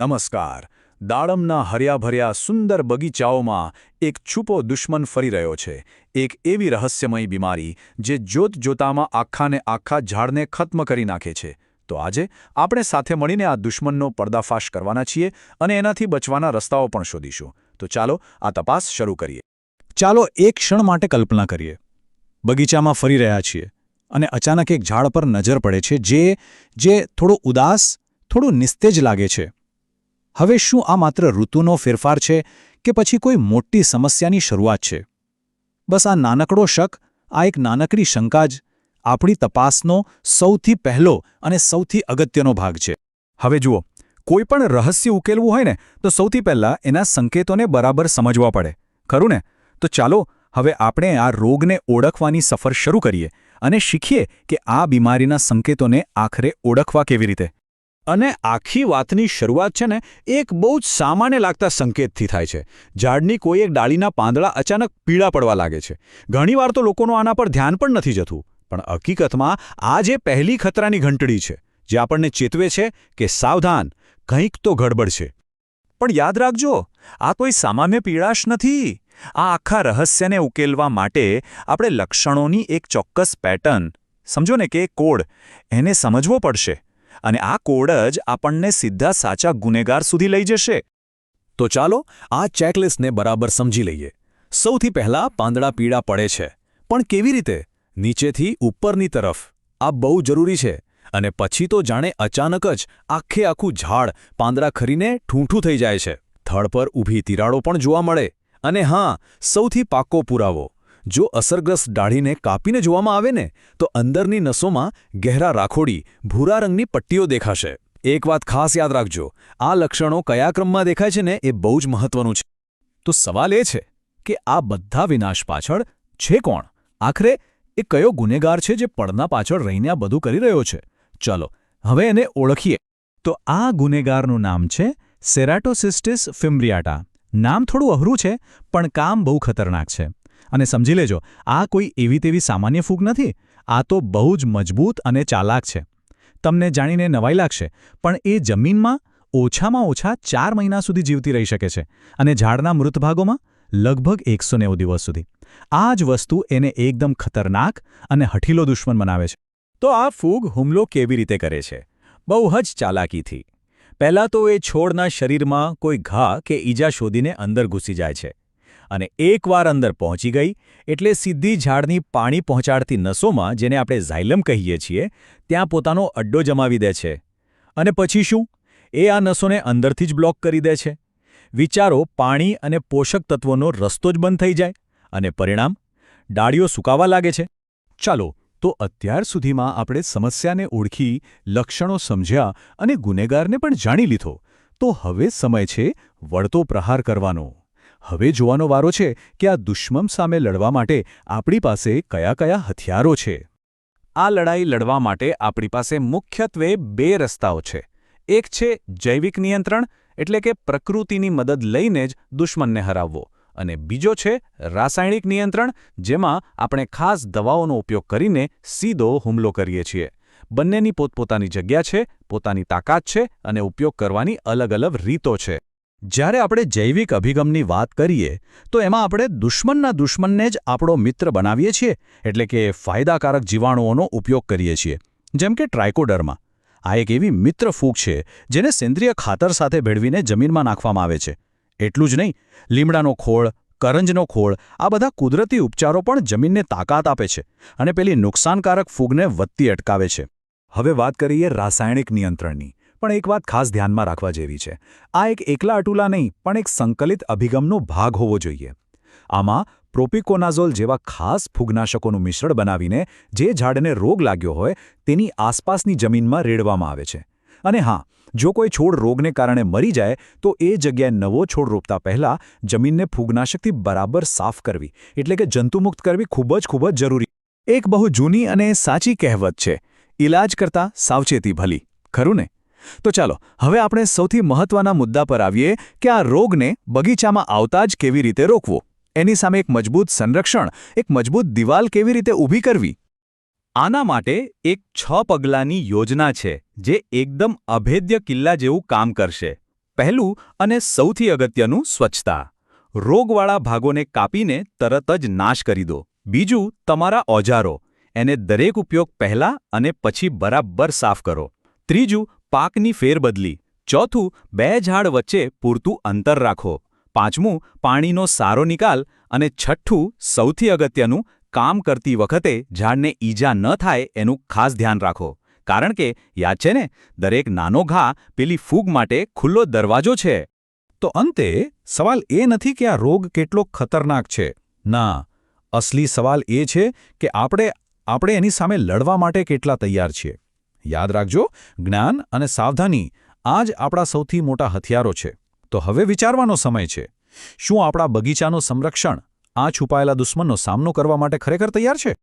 નમસ્કાર. દાડમના હર્યાભર્યા સુંદર બગીચાઓમાં એક છુપો દુશ્મન ફરી રહ્યો છે. એક એવી રહસ્યમય બીમારી જે જોત જોતામાં આખાને આખા ઝાડને ખત્મ કરી નાખે છે. તો આજે આપણે સાથે મળીને આ દુશ્મનનો પર્દાફાશ કરવાના છીએ અને એનાથી બચવાના રસ્તાઓ પણ શોધીશું. તો ચાલો આ તપાસ શરૂ કરીએ. ચાલો એક ક્ષણ માટે કલ્પના કરીએ. બગીચામાં ફરી રહ્યા છીએ અને અચાનક એક ઝાડ પર નજર પડે છે જે જે થોડું ઉદાસ, થોડું નિસ્તેજ લાગે છે. હવે શું આ માત્ર ઋતુનો ફેરફાર છે કે પછી કોઈ મોટી સમસ્યાની શરૂઆત છે? બસ આ નાનકડો શક, આ એક નાનકડી શંકા જ, આપણી તપાસનો સૌથી પહેલો અને સૌથી અગત્યનો ભાગ છે. હવે જુઓ, કોઈ પણ રહસ્ય ઉકેલવું હોય ને, તો સૌથી પહેલાં એના સંકેતોને બરાબર સમજવા પડે. ખરું ને? તો ચાલો, હવે આપણે આ રોગને ઓળખવાની સફર શરૂ કરીએ અને શીખીએ કે આ બીમારીના સંકેતોને આખરે ઓળખવા કેવી રીતે. અને આખી વાતની શરૂઆત છે ને, એક બહુ જ સામાન્ય લાગતા સંકેતથી થાય છે. ઝાડની કોઈ એક ડાળીના પાંદડા અચાનક પીળા પડવા લાગે છે. ઘણીવાર તો લોકોનું આના પર ધ્યાન પણ નથી જતું. પણ હકીકતમાં, આ જે પહેલી ખતરાની ઘંટડી છે, જે આપણને ચેતવે છે કે સાવધાન, કંઈક તો ગડબડ છે પણ યાદ રાખજો, આ કોઈ સામાન્ય પીળાશ નથી. આ આખા રહસ્યને ઉકેલવા માટે આપણે લક્ષણોની એક ચોક્કસ પેટર્ન, સમજો ને કે કોડ, એને સમજવો પડશે. અને આ કોડ જ આપણને સીધા સાચા ગુનેગાર સુધી લઈ જશે. તો ચાલો આ ચેકલિસ્ટને બરાબર સમજી લઈએ. સૌથી પહેલા પાંદડા પીળા પડે છે. પણ કેવી રીતે? નીચેથી ઉપરની તરફ. આ બહુ જરૂરી છે. અને પછી તો જાણે અચાનક જ આખે આખું ઝાડ પાંદડા ખરીને ઠૂંઠું થઈ જાય છે. થડ પર ઊભી તિરાડો પણ જોવા મળે. અને હા, સૌથી પાકો પુરાવો. જો અસરગ્રસ્ત દાઢીને કાપીને જોવામાં આવે ને, તો અંદરની નસોમાં ગહેરા રાખોડી, ભૂરા રંગની પટ્ટીઓ દેખાશે. એક વાત ખાસ યાદ રાખજો, આ લક્ષણો કયા ક્રમમાં દેખાય છે ને એ બહુ જ મહત્વનું છે. તો સવાલ એ છે કે આ બધા વિનાશ પાછળ છે કોણ? આખરે, એ કયો ગુનેગાર છે જે પડના પાછળ રહીને આ બધું કરી રહ્યો છે? ચલો, હવે એને ઓળખીએ. તો આ ગુનેગારનું નામ છે સેરાટોસિસ્ટિસ ફિમ્બ્રિયાટા નામ થોડું અઘરું છે, પણ કામ બહુ ખતરનાક છે. અને સમજી લેજો, આ કોઈ એવી તેવી સામાન્ય ફૂગ નથી. આ તો બહુ જ મજબૂત અને ચાલાક છે. તમને જાણીને નવાઈ લાગશે, પણ એ જમીનમાં ઓછામાં ઓછા ચાર મહિના સુધી જીવતી રહી શકે છે અને ઝાડના મૃત ભાગોમાં લગભગ એકસો દિવસ સુધી. આ જ વસ્તુ એને એકદમ ખતરનાક અને હઠીલો દુશ્મન બનાવે છે. તો આ ફૂગ હુમલો કેવી રીતે કરે છે? બહુ જ ચાલાકીથી. પહેલાં તો એ છોડના શરીરમાં કોઈ ઘા કે ઈજા શોધીને અંદર ઘૂસી જાય છે. અને એકવાર અંદર પહોંચી ગઈ, એટલે સીધી ઝાડની પાણી પહોંચાડતી નસોમાં, જેને આપણે ઝાયલમ કહીએ છીએ, ત્યાં પોતાનો અડ્ડો જમાવી દે છે. અને પછી શું? એ આ નસોને અંદરથી જ બ્લોક કરી દે છે. વિચારો, પાણી અને પોષક તત્વોનો રસ્તો જ બંધ થઈ જાય. અને પરિણામ? ડાળીઓ સુકાવા લાગે છે. ચાલો, તો અત્યાર સુધીમાં આપણે સમસ્યાને ઓળખી, લક્ષણો સમજ્યા અને ગુનેગારને પણ જાણી લીધો. તો હવે સમય છે, વળતો પ્રહાર કરવાનો. હવે જોવાનો વારો છે કે આ દુશ્મન સામે લડવા માટે આપણી પાસે કયા કયા હથિયારો છે. આ લડાઈ લડવા માટે આપણી પાસે મુખ્યત્વે બે રસ્તાઓ છે. એક છે જૈવિક નિયંત્રણ, એટલે કે પ્રકૃતિની મદદ લઈને જ દુશ્મનને હરાવવો. અને બીજો છે રાસાયણિક નિયંત્રણ, જેમાં આપણે ખાસ દવાઓનો ઉપયોગ કરીને સીધો હુમલો કરીએ છીએ. બંનેની પોતપોતાની જગ્યા છે, પોતાની તાકાત છે અને ઉપયોગ કરવાની અલગ અલગ રીતો છે. જ્યારે આપણે જૈવિક અભિગમની વાત કરીએ, તો એમાં આપણે દુશ્મનના દુશ્મનને જ આપણો મિત્ર બનાવીએ છીએ, એટલે કે ફાયદાકારક જીવાણુઓનો ઉપયોગ કરીએ છીએ. જેમ કે ટ્રાયકોડરમાં. આ એક એવી મિત્ર ફૂગ છે, જેને સેન્દ્રિય ખાતર સાથે ભેળવીને જમીનમાં નાખવામાં આવે છે. એટલું જ નહીં, લીમડાનો ખોળ, કરંજનો ખોળ, આ બધા કુદરતી ઉપચારો પણ જમીનને તાકાત આપે છે અને પેલી નુકસાનકારક ફૂગને વધતી અટકાવે છે. હવે વાત કરીએ રાસાયણિક નિયંત્રણની. પણ એક વાત ખાસ ધ્યાનમાં રાખવા જેવી છે. આ એક એકલા અટુલા નહીં, પણ એક સંકલિત અભિગમનો ભાગ હોવો જોઈએ. આમાં પ્રોપિકોનાઝોલ જેવા ખાસ ફૂગનાશકોનું મિશ્રણ બનાવીને જે ઝાડને રોગ લાગ્યો હોય, તેની આસપાસની જમીનમાં રેડવામાં આવે છે. અને હા, જો કોઈ છોડ રોગને કારણે મરી જાય, તો એ જગ્યાએ નવો છોડ રોપતા પહેલાં જમીનને ફૂગનાશકથી બરાબર સાફ કરવી. એટલે કે જંતુમુક્ત કરવી ખૂબ જ ખૂબ જ જરૂરી. એક બહુ જૂની અને સાચી કહેવત છે, ઇલાજ કરતાં સાવચેતી ભલી. ખરું ને? તો ચાલો, હવે આપણે સૌથી મહત્વના મુદ્દા પર આવીએ કે આ રોગને બગીચામાં આવતા જ કેવી રીતે રોકવો. એની સામે એક મજબૂત સંરક્ષણ, એક મજબૂત દિવાલ કેવી રીતે ઊભી કરવી? આના માટે એક છ પગલાંની યોજના છે, જે એકદમ અભેદ્ય કિલ્લા જેવું કામ કરશે. પહેલું અને સૌથી અગત્યનું સ્વચ્છતા. રોગવાળા ભાગોને કાપીને તરત જ નાશ કરી દો. બીજું, તમારા ઓજારો. એને દરેક ઉપયોગ પહેલા અને પછી બરાબર સાફ કરો. ત્રીજું પાકની ફેરબદલી. ચોથું, બે ઝાડ વચ્ચે પૂરતું અંતર રાખો. પાંચમું, પાણીનો સારો નિકાલ. અને છઠ્ઠું, સૌથી અગત્યનું, કામ કરતી વખતે ઝાડને ઈજા ન થાય એનું ખાસ ધ્યાન રાખો. કારણ કે, યાદ છે ને, દરેક નાનો ઘા પેલી ફૂગ માટે ખુલ્લો દરવાજો છે. તો અંતે, સવાલ એ નથી કે આ રોગ કેટલો ખતરનાક છે. ના, અસલી સવાલ એ છે કે આપણે આપણે એની સામે લડવા માટે કેટલા તૈયાર છીએ. યાદ રાખજો, જ્ઞાન અને સાવધાની આ જ આપણા સૌથી મોટા હથિયારો છે. તો હવે વિચારવાનો સમય છે. શું આપણા બગીચાનું સંરક્ષણ આ છુપાયેલા દુશ્મનનો સામનો કરવા માટે ખરેખર તૈયાર છે?